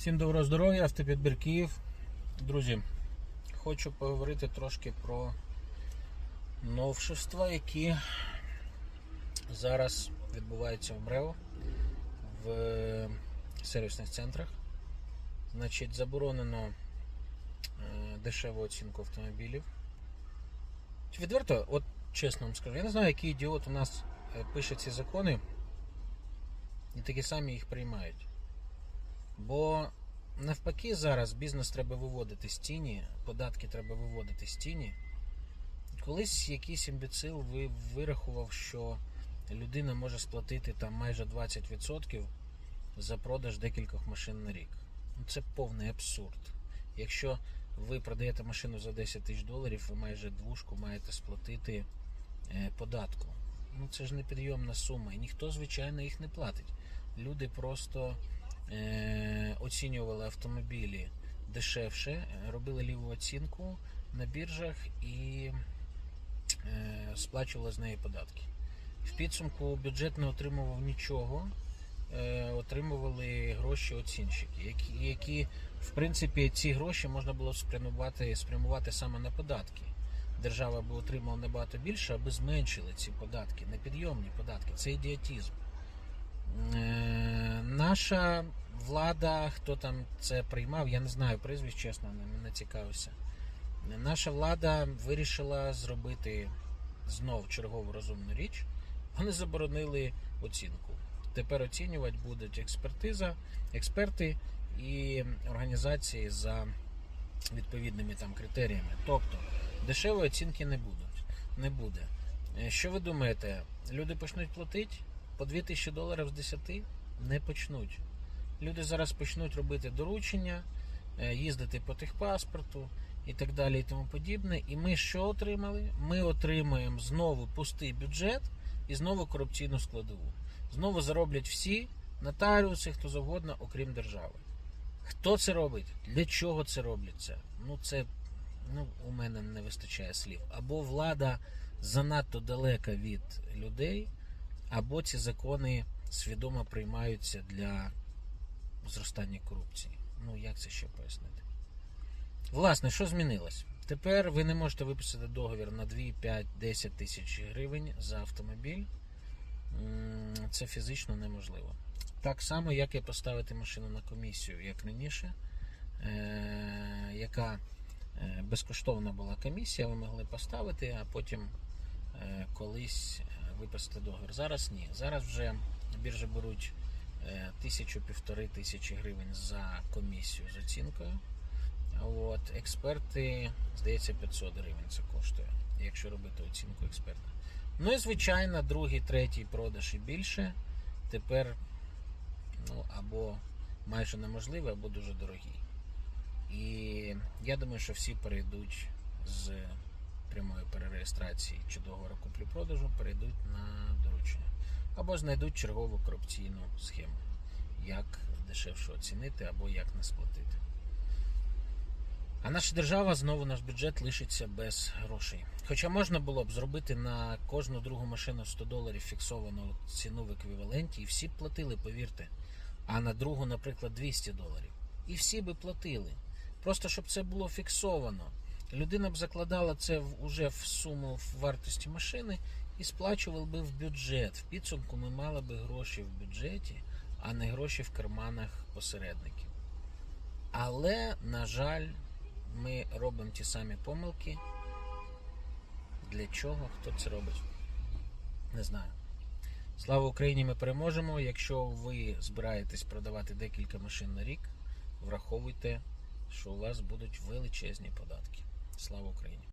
Всім доброго здоров'я, автопідбір Київ. Друзі, хочу поговорити трошки про новшества, які зараз відбуваються в МРЕО в сервісних центрах. Значить, заборонено е, дешеву оцінку автомобілів. Відверто, от чесно вам скажу, я не знаю, який ідіот у нас е, пише ці закони і такі самі їх приймають. Бо навпаки зараз бізнес треба виводити з тіні, податки треба виводити з тіні. Колись якийсь імбецил ви- вирахував, що людина може сплатити там майже 20% за продаж декількох машин на рік. Ну, Це повний абсурд. Якщо ви продаєте машину за 10 тисяч доларів, ви майже двушку маєте сплатити е, податку. Ну це ж непідйомна сума, і ніхто, звичайно, їх не платить. Люди просто оцінювали автомобілі дешевше, е, робили ліву оцінку на біржах і е, сплачували з неї податки. В підсумку бюджет не отримував нічого, е, отримували гроші оцінщики, які, які, в принципі, ці гроші можна було спрямувати, спрямувати саме на податки. Держава би отримала набагато більше, аби зменшили ці податки, непідйомні податки. Це ідіотизм. Е, наша влада, хто там це приймав, я не знаю прізвищ, чесно, не, не цікавився. Наша влада вирішила зробити знов чергову розумну річ. Вони заборонили оцінку. Тепер оцінювати будуть експертиза, експерти і організації за відповідними там критеріями. Тобто дешевої оцінки не будуть. Не буде. Е, Що ви думаєте? Люди почнуть платити по 2000 доларів з 10? Не почнуть. Люди зараз почнуть робити доручення, е, їздити по техпаспорту і так далі і тому подібне. І ми що отримали? Ми отримаємо знову пустий бюджет і знову корупційну складову. Знову зароблять всі нотаріуси, хто завгодно, окрім держави. Хто це робить? Для чого це робляться? Ну, це ну, у мене не вистачає слів. Або влада занадто далека від людей, або ці закони свідомо приймаються для зростання корупції. Ну, як це ще пояснити? Власне, що змінилось? Тепер ви не можете виписати договір на 2, 5, 10 тисяч гривень за автомобіль. Це фізично неможливо. Так само, як і поставити машину на комісію, як раніше, е- яка е, безкоштовна була комісія, ви могли поставити, а потім е, колись виписати договір. Зараз ні. Зараз вже біржі беруть е, тисячу-півтори тисячі гривень за комісію з оцінкою. От, експерти, здається, 500 гривень це коштує, якщо робити оцінку експерта. Ну і звичайно, другий, третій продаж і більше тепер ну, або майже неможливий, або дуже дорогий. І я думаю, що всі перейдуть з прямої перереєстрації чи договору куплі-продажу, перейдуть на доручення. Або знайдуть чергову корупційну схему, як дешевше оцінити або як не сплатити. А наша держава знову наш бюджет лишиться без грошей. Хоча можна було б зробити на кожну другу машину 100 доларів фіксовану ціну в еквіваленті, і всі б платили, повірте. А на другу, наприклад, 200 доларів. І всі би платили. Просто щоб це було фіксовано. Людина б закладала це в, уже в суму вартості машини і сплачував би в бюджет. В підсумку ми мали би гроші в бюджеті, а не гроші в карманах посередників. Але, на жаль, ми робимо ті самі помилки. Для чого? Хто це робить? Не знаю. Слава Україні! Ми переможемо. Якщо ви збираєтесь продавати декілька машин на рік, враховуйте, що у вас будуть величезні податки. Слава Україні!